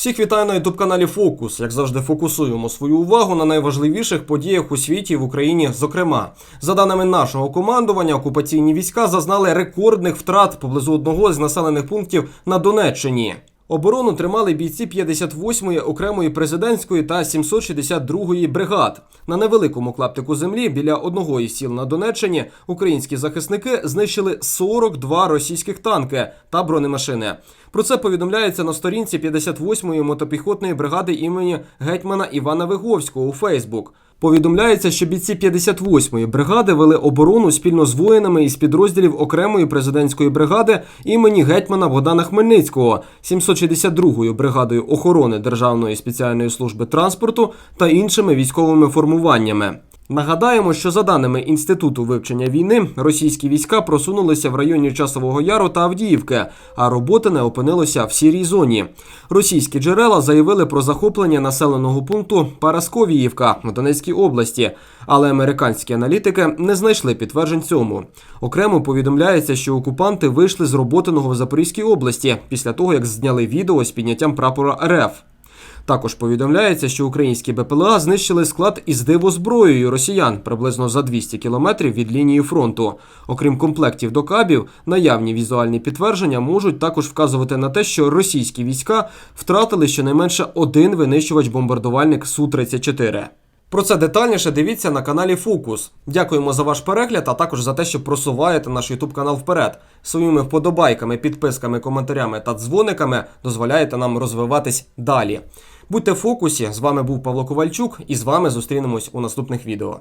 Всіх вітаю на ютуб каналі Фокус. Як завжди, фокусуємо свою увагу на найважливіших подіях у світі і в Україні. Зокрема, за даними нашого командування, окупаційні війська зазнали рекордних втрат поблизу одного з населених пунктів на Донеччині. Оборону тримали бійці 58-ї окремої президентської та 762-ї бригад. На невеликому клаптику землі біля одного із сіл на Донеччині українські захисники знищили 42 російських танки та бронемашини. Про це повідомляється на сторінці 58-ї мотопіхотної бригади імені гетьмана Івана Виговського у Фейсбук. Повідомляється, що бійці 58-ї бригади вели оборону спільно з воїнами із підрозділів окремої президентської бригади імені гетьмана Богдана Хмельницького, 762-ю бригадою охорони Державної спеціальної служби транспорту та іншими військовими формуваннями. Нагадаємо, що за даними інституту вивчення війни, російські війська просунулися в районі Часового Яру та Авдіївки, а роботи не опинилося в сірій зоні. Російські джерела заявили про захоплення населеного пункту Парасковіївка в Донецькій області, але американські аналітики не знайшли підтверджень цьому. Окремо повідомляється, що окупанти вийшли з роботиного в Запорізькій області після того, як зняли відео з підняттям прапора РФ. Також повідомляється, що українські БПЛА знищили склад із дивозброєю росіян приблизно за 200 кілометрів від лінії фронту. Окрім комплектів до кабів, наявні візуальні підтвердження можуть також вказувати на те, що російські війська втратили щонайменше один винищувач-бомбардувальник Су-34. Про це детальніше дивіться на каналі Фокус. Дякуємо за ваш перегляд, а також за те, що просуваєте наш YouTube канал вперед. Своїми вподобайками, підписками, коментарями та дзвониками дозволяєте нам розвиватись далі. Будьте в фокусі. З вами був Павло Ковальчук, і з вами зустрінемось у наступних відео.